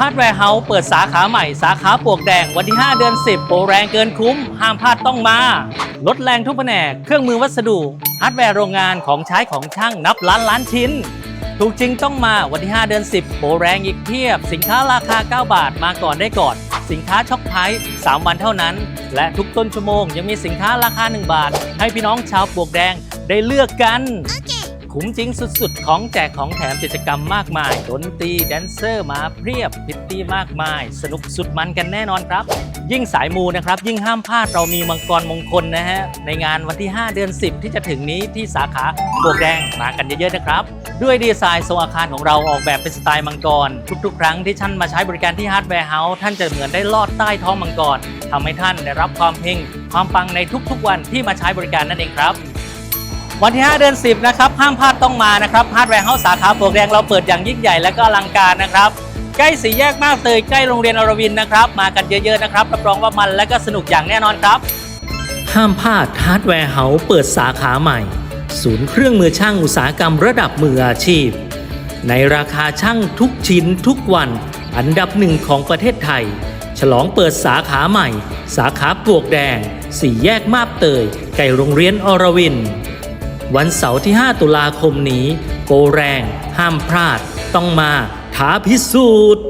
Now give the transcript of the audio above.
ฮาร์ดแวร์เฮาส์เปิดสาขาใหม่สาขาปวกแดงวันที่ 5 เดือน 10 โปรแรงเกินคุ้ม ห้ามพลาดต้องมา ลดแรงทุกแผนก เครื่องมือวัสดุฮาร์ดแวร์โรงงานของใช้ของช่างนับล้านล้านชิ้น ถูกจริงต้องมาวันที่ 5 เดือน 10 โปรแรงอีกเพียบ สินค้าราคา 9 บาทมาก่อนได้ก่อน สินค้าช็อปไพรส์3วันเท่านั้น และทุกต้นชั่วโมงยังมีสินค้าราคา 1 บาท ให้พี่น้องชาวปวกแดงได้เลือกกัน คุ้มจริงสุดๆ ของแจกของแถมกิจกรรมมากมายดนตรีแดนเซอร์มาเพียบพิตตี้มากมาย สนุกสุดมันกันแน่นอนครับ ยิ่งสายมูนะครับ ยิ่งห้ามพลาดเรามีมังกรมงคลนะฮะ ในงานวันที่ 5 เดือน 10 ที่จะถึงนี้ที่สาขาบวกแดงมากันเยอะๆนะครับ ด้วยดีไซน์ทรงอาคารของเราออกแบบเป็นสไตล์มังกร ทุกๆ ครั้งที่ท่านมาใช้บริการที่ฮาร์ดแวร์เฮาส์ท่านจะเหมือนได้ลอดใต้ท้องมังกรทำให้ท่านได้รับความเฮงความปังในทุกๆวันที่มาใช้บริการนั่นเองครับ วันที่ 5 เดือน 10 นะครับ ห้ามพลาดต้องมานะครับฮาร์ดแวร์เฮาส์สาขาปลวกแดงเราเปิดอย่างยิ่งใหญ่และก็อลังการนะครับ ใกล้สีแยกมากเตยใกล้โรงเรียนอรวินนะครับ มากันเยอะๆนะครับรับรองว่ามันและก็สนุกอย่างแน่นอนครับ ห้ามพลาดฮาร์ดแวร์เฮาส์เปิดสาขาใหม่ ศูนย์เครื่องมือช่างอุตสาหกรรมระดับมืออาชีพ ในราคาช่างทุกชิ้นทุกวัน อันดับหนึ่งของประเทศไทย ฉลองเปิดสาขาใหม่ สาขาปลวกแดง สี่แยกมาบเตยใกล้โรงเรียนอรวิน วันเสาร์ที่ 5 ตุลาคมนี้ โกแรง ห้ามพลาด ต้องมาท้าพิสูจน์